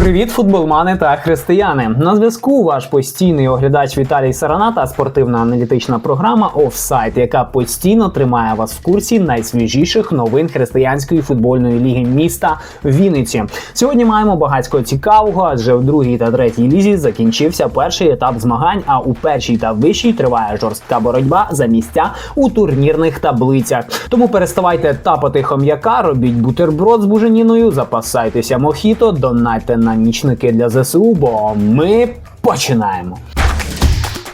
Привіт, футболмани та християни! На зв'язку ваш постійний оглядач Віталій Сарана та спортивна-аналітична програма Офсайт, яка постійно тримає вас в курсі найсвіжіших новин християнської футбольної ліги міста Вінниці. Сьогодні маємо багатько цікавого, адже в другій та третій лізі закінчився перший етап змагань. А у першій та вищій триває жорстка боротьба за місця у турнірних таблицях. Тому переставайте тапати хом'яка, робіть бутерброд з буженіною, запасайтеся мохіто, донайте на нічники для ЗСУ, бо ми починаємо.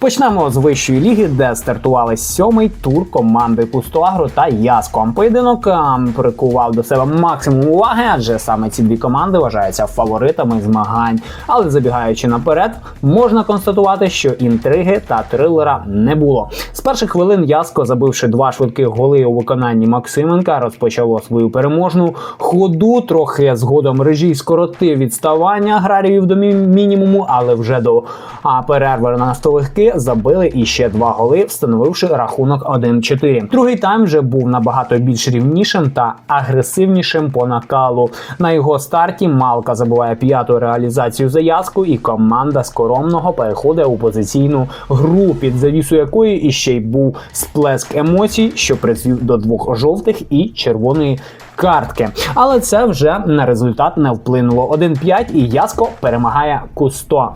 Почнемо з вищої ліги, де стартували сьомий тур команди Пустоагро та Яско. Поєдинок прикував до себе максимум уваги, адже саме ці дві команди вважаються фаворитами змагань. Але забігаючи наперед, можна констатувати, що інтриги та трилера не було. Перших хвилин Яско, забивши два швидких голи у виконанні Максименка, розпочало свою переможну ходу. Трохи згодом режій скоротив відставання аграріїв до мінімуму, але вже до а, перерви на столихки забили іще два голи, встановивши рахунок 1-4. Другий тайм вже був набагато більш рівнішим та агресивнішим по накалу. На його старті Малка забуває п'яту реалізацію заязку, і команда скоромного переходить у позиційну гру, під завісу якої іще й був сплеск емоцій, що призвів до двох жовтих і червоної. Картки, але це вже на результат не вплинуло. 1-5 і Яско перемагає Кусто.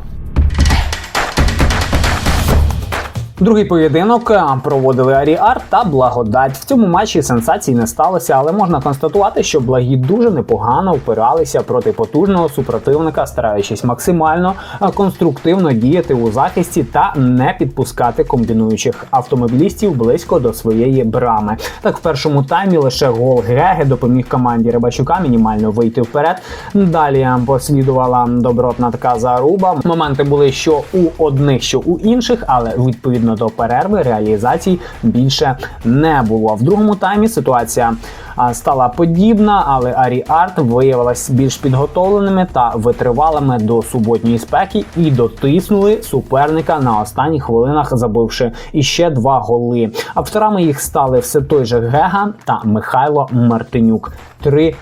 Другий поєдинок проводили Аріар та Благодать. В цьому матчі сенсацій не сталося, але можна констатувати, що благі дуже непогано впиралися проти потужного супротивника, стараючись максимально конструктивно діяти у захисті та не підпускати комбінуючих автомобілістів близько до своєї брами. Так, в першому таймі лише гол Геге допоміг команді Рибачука мінімально вийти вперед. Далі послідувала добротна така заруба. Моменти були що у одних, що у інших, але відповідно до перерви реалізацій більше не було. В другому таймі ситуація стала подібна, але Арі Арт виявилась більш підготовленими та витривалими до суботньої спеки і дотиснули суперника на останніх хвилинах, забивши іще два голи. Авторами їх стали все той же Гега та Михайло Мартинюк. 3-0.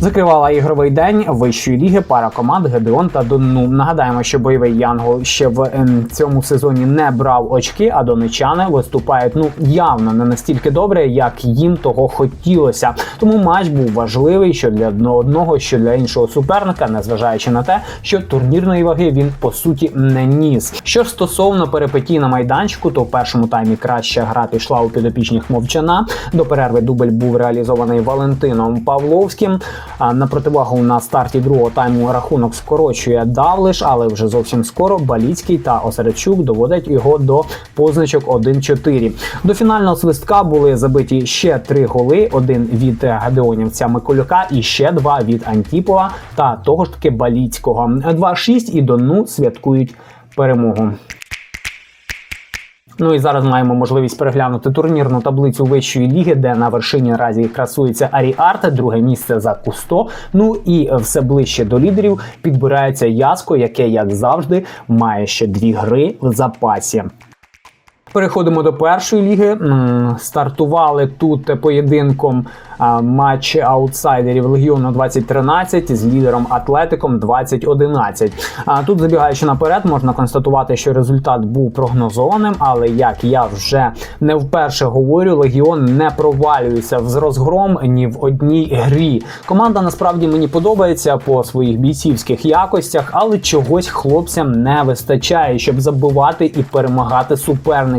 Закривала ігровий день вищої ліги пара команд Гедеон та Донну. Нагадаємо, що бойовий Янгол ще в ем, цьому сезоні не брав очки, а донечани виступають ну явно не настільки добре, як їм того хотілося. Тому матч був важливий що для одного, що для іншого суперника, незважаючи на те, що турнірної ваги він по суті не ніс. Що стосовно перипетій на майданчику, то в першому таймі краща гра пішла у підопічних мовчана. До перерви дубль був реалізований Валентином Павловським. На противагу на старті другого тайму рахунок скорочує Давлиш, але вже зовсім скоро Баліцький та Осередчук доводять його до позначок 1-4. До фінального свистка були забиті ще три голи: один від гадеонівця Миколюка і ще два від Антіпова та того ж таки Баліцького. 2-6 і Дону святкують перемогу. Ну і зараз маємо можливість переглянути турнірну таблицю вищої ліги, де на вершині разі красується Аріарте, друге місце за Кусто. Ну і все ближче до лідерів підбирається Яско, яке, як завжди, має ще дві гри в запасі. Переходимо до першої ліги. Стартували тут поєдинком матч аутсайдерів Легіону 2013 з лідером Атлетиком 2011. А тут, забігаючи наперед, можна констатувати, що результат був прогнозованим, але як я вже не вперше говорю, Легіон не провалюється з розгром ні в одній грі. Команда насправді мені подобається по своїх бійцівських якостях, але чогось хлопцям не вистачає, щоб забивати і перемагати суперників.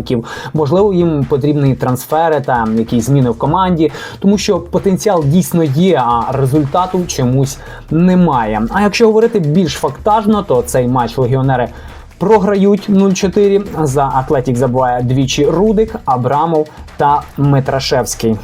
Можливо, їм потрібні трансфери та якісь зміни в команді, тому що потенціал дійсно є, а результату чомусь немає. А якщо говорити більш фактажно, то цей матч легіонери. Програють 0-4. За Атлетік забуває двічі Рудик, Абрамов та Митрашевський.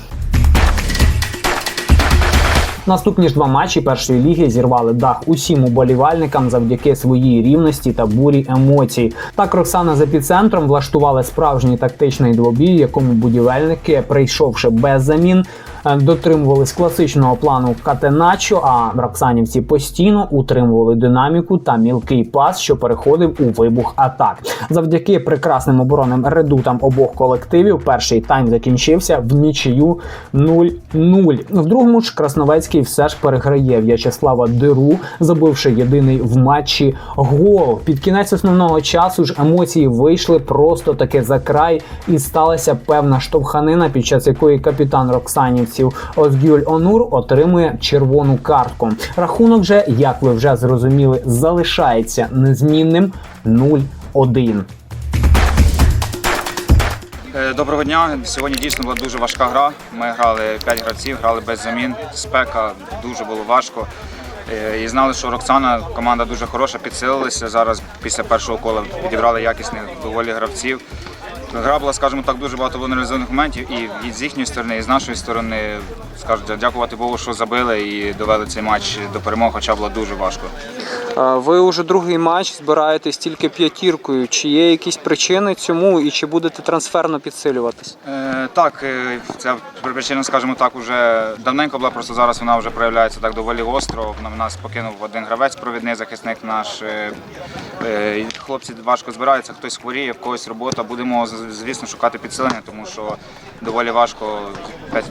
Наступні ж два матчі першої ліги зірвали дах усім уболівальникам завдяки своїй рівності та бурі емоцій. Так Роксана з епіцентром влаштували справжній тактичний двобій, якому будівельники, прийшовши без замін, дотримувались класичного плану Катеначо, а роксанівці постійно утримували динаміку та мілкий пас, що переходив у вибух атак. Завдяки прекрасним оборонним редутам обох колективів перший тайм закінчився в нічию 0-0. В другому ж Красновецький все ж переграє В'ячеслава Диру, забивши єдиний в матчі гол. Під кінець основного часу ж емоції вийшли просто таки за край, і сталася певна штовханина, під час якої капітан Роксанівців Озгюль Онур отримує червону картку. Рахунок же, як ви вже зрозуміли, залишається незмінним 0-1. Е, Доброго дня. Сьогодні дійсно була дуже важка гра. Ми грали 5 гравців, грали без замін. Спека дуже було важко. Е, І знали, що Роксана команда дуже хороша, підсилилися. Зараз після першого кола підібрали якісних доволі гравців. Гра була, скажімо так, дуже багато було нереалізованих моментів і з їхньої сторони, і з нашої сторони. Скажу, дякувати Богу, що забили і довели цей матч до перемоги, хоча було дуже важко. Ви уже другий матч збираєтесь тільки п'ятіркою. Чи є якісь причини цьому, і чи будете трансферно підсилюватись? Е, так, е, ця причина, скажімо так, вже давненько була, просто зараз вона вже проявляється так доволі гостро. На- Нас покинув один гравець, провідний захисник наш. Е, е, хлопці важко збираються, хтось хворіє, в когось робота. Будемо, звісно, шукати підсилення, тому що доволі важко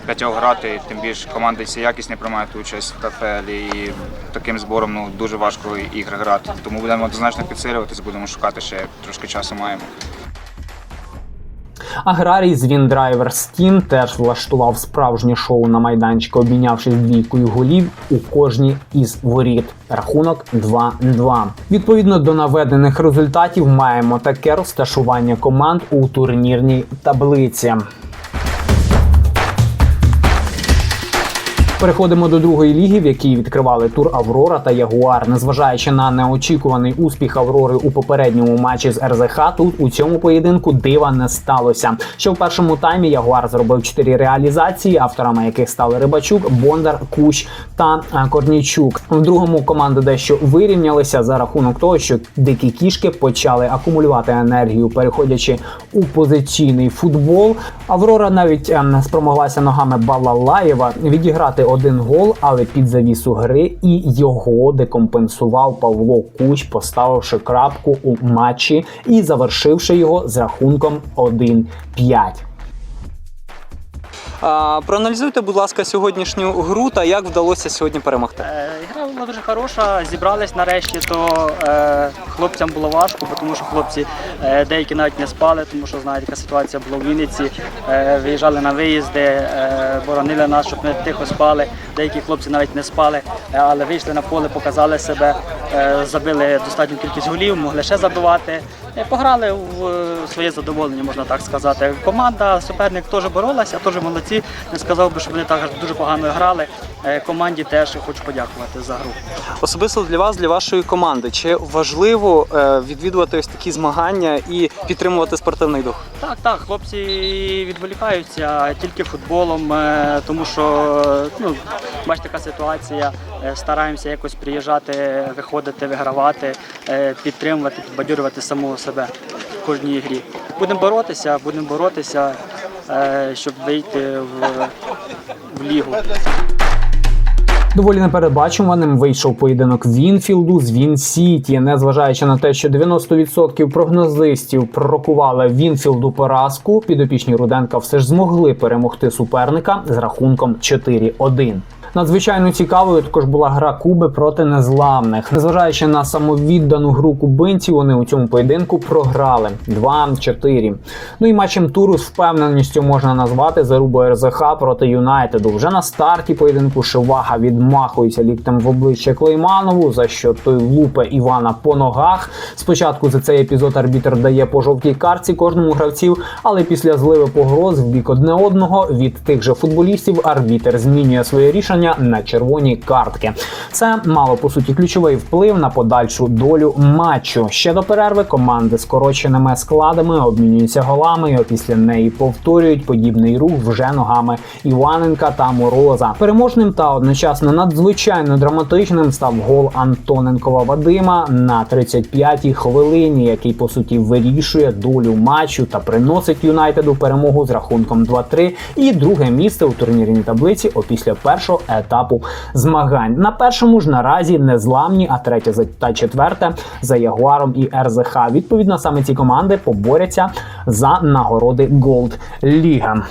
п'ятьох грати, тим більше команди всі якісні приймають участь в КФЛ і таким збором ну, дуже важко ігри грати. Тому будемо однозначно підсилюватись, будемо шукати ще трошки часу маємо. Аграрій з Віндрайвер Стім теж влаштував справжнє шоу на майданчику, обмінявшись двійкою голів у кожній із воріт. Рахунок 2-2. Відповідно до наведених результатів, маємо таке розташування команд у турнірній таблиці. Переходимо до другої ліги, в якій відкривали тур Аврора та Ягуар. Незважаючи на неочікуваний успіх Аврори у попередньому матчі з РЗХ, тут у цьому поєдинку дива не сталося. Ще в першому таймі Ягуар зробив чотири реалізації, авторами яких стали Рибачук, Бондар, Кущ та е, Корнійчук. В другому команди дещо вирівнялися за рахунок того, що дикі кішки почали акумулювати енергію, переходячи у позиційний футбол. Аврора навіть ем, спромоглася ногами Балалаєва відіграти один гол, але під завісу гри і його декомпенсував Павло Куч, поставивши крапку у матчі і завершивши його з рахунком 1-5. Проаналізуйте, будь ласка, сьогоднішню гру та як вдалося сьогодні перемогти. Е, Гра була дуже хороша, зібрались нарешті, то е, хлопцям було важко, тому що хлопці е, деякі навіть не спали, тому що знаєте, яка ситуація була в Вінниці. Виїжджали на виїзди, боронили нас, щоб ми тихо спали. Деякі хлопці навіть не спали, але вийшли на поле, показали себе, забили достатню кількість голів, могли ще забивати. Пограли в своє задоволення, можна так сказати. Команда, суперник теж боролася, теж молодці. Не сказав би, що вони так дуже погано грали. Е, Команді теж хочу подякувати за гру. Особисто для вас, для вашої команди, чи важливо е, відвідувати ось такі змагання і підтримувати спортивний дух? Так, так, хлопці відволікаються тільки футболом, е, тому що ну, бачите, така ситуація. Стараємося якось приїжджати, виходити, вигравати, підтримувати, підбадьорювати самого себе в кожній грі. Будемо боротися, будемо боротися, щоб вийти в, в лігу. Доволі непередбачуваним вийшов поєдинок Вінфілду з Він Сіті. Незважаючи на те, що 90% прогнозистів пророкували Вінфілду поразку, підопічні Руденка все ж змогли перемогти суперника з рахунком 4-1. Надзвичайно цікавою також була гра Куби проти незламних. Незважаючи на самовіддану гру кубинців, вони у цьому поєдинку програли 2-4. Ну і матчем туру з впевненістю можна назвати зарубу РЗХ проти Юнайтеду. Вже на старті поєдинку Шивага відмахується ліктем в обличчя Клейманову, за що той лупе Івана по ногах. Спочатку за цей епізод арбітр дає по жовтій карці кожному гравців, але після зливи погроз в бік одне одного від тих же футболістів арбітр змінює своє рішення засудження на червоні картки. Це мало по суті ключовий вплив на подальшу долю матчу. Ще до перерви команди скороченими складами обмінюються голами і після неї повторюють подібний рух вже ногами Іваненка та Мороза. Переможним та одночасно надзвичайно драматичним став гол Антоненкова Вадима на 35-й хвилині, який по суті вирішує долю матчу та приносить Юнайтеду перемогу з рахунком 2-3 і друге місце у турнірній таблиці опісля першого етапу змагань. На першому ж наразі незламні, а третє та четверте за Ягуаром і РЗХ. Відповідно, саме ці команди поборяться за нагороди Gold Ліга.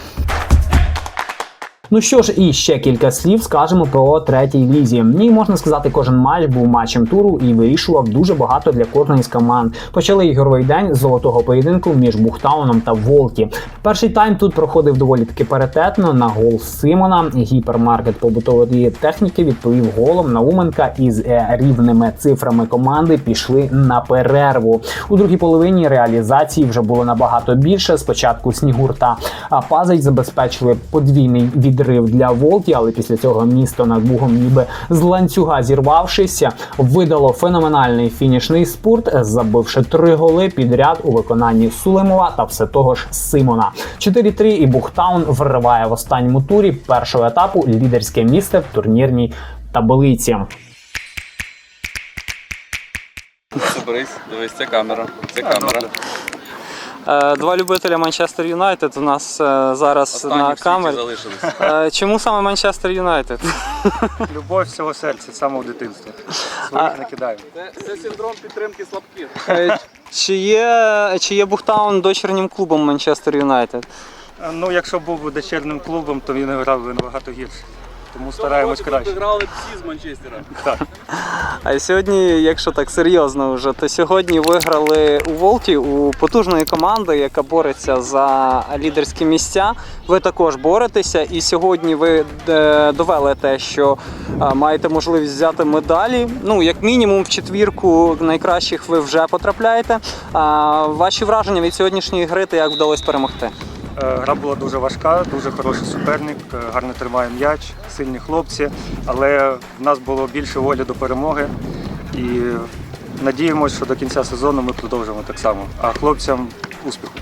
Ну що ж, і ще кілька слів скажемо про третій лізі. В можна сказати, кожен матч був матчем туру і вирішував дуже багато для кожної з команд. Почали ігровий день з золотого поєдинку між Бухтауном та Волті. Перший тайм тут проходив доволі таки паритетно на гол Симона. Гіпермаркет побутової техніки відповів голом Науменка із е, рівними цифрами команди пішли на перерву. У другій половині реалізації вже було набагато більше. Спочатку Снігур та Пазич забезпечили подвійний відрив для Волті, але після цього місто над Бугом, ніби з ланцюга зірвавшися, видало феноменальний фінішний спорт, забивши три голи підряд у виконанні Сулемова та все того ж Симона. 4-3 і Бухтаун вириває в останньому турі першого етапу лідерське місце в турнірній таблиці. Соберись, дивись, це камера. Це камера. Е, Два любителя Манчестер Юнайтед у нас е, зараз Останні на камері. Е, Чому саме Манчестер Юнайтед? Любов всього серця, з самого дитинства. Своїх не кидаю. Це, це синдром підтримки слабких. Чи є, чи є Бухтаун дочірнім клубом Манчестер Юнайтед? Ну, якщо був би дочірним клубом, то він грав би набагато гірше. Тому стараємось краще. грали всі з Манчестера. А сьогодні, якщо так серйозно вже, то сьогодні виграли у Волті у потужної команди, яка бореться за лідерські місця. Ви також боретеся, і сьогодні ви е, довели те, що е, маєте можливість взяти медалі. Ну, як мінімум, в четвірку найкращих ви вже потрапляєте. Ваші враження від сьогоднішньої гри та як вдалося перемогти? Е, Гра була дуже важка, дуже хороший суперник, е, гарно тримає м'яч, сильні хлопці, але в нас було більше волі до перемоги. І надіємося, що до кінця сезону ми продовжимо так само. А хлопцям успіху.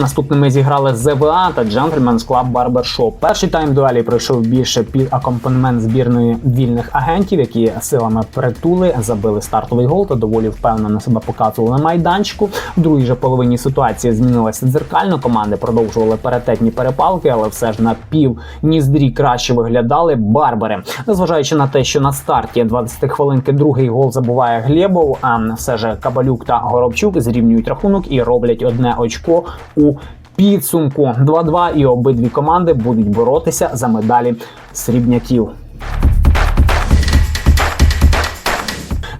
Наступними зіграли ЗВА та Gentleman's Club Barbershop. Перший тайм дуелі пройшов більше під акомпанемент збірної вільних агентів, які силами притули забили стартовий гол та доволі впевнено себе показували на майданчику. В другій же половині ситуація змінилася дзеркально. Команди продовжували паритетні перепалки, але все ж на пів ніздрі краще виглядали барбари. Незважаючи на те, що на старті 20 хвилинки другий гол забуває Глєбов, а все ж Кабалюк та Горобчук зрівнюють рахунок і роблять одне очко у підсумку 2-2 і обидві команди будуть боротися за медалі срібняків.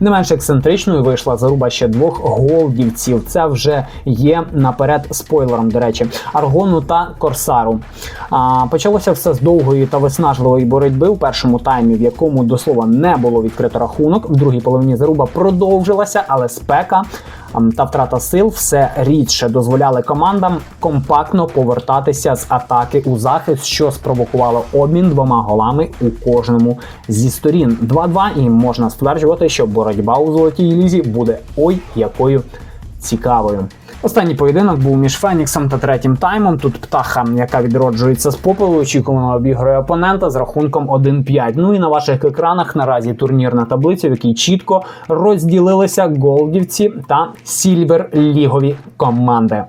Не менш ексцентричною вийшла заруба ще двох голдівців. Це вже є наперед спойлером. До речі, Аргону та Корсару. А, почалося все з довгої та виснажливої боротьби у першому таймі, в якому до слова не було відкрито рахунок. В другій половині заруба продовжилася, але спека та втрата сил все рідше дозволяли командам компактно повертатися з атаки у захист, що спровокувало обмін двома голами у кожному зі сторін. 2-2 і можна стверджувати, що боротьба у золотій лізі буде ой якою цікавою. Останній поєдинок був між Феніксом та третім таймом. Тут птаха, яка відроджується з попелу, очікувано обігрує опонента з рахунком 1-5. Ну і на ваших екранах наразі турнірна таблиця, в якій чітко розділилися голдівці та сільвер лігові команди.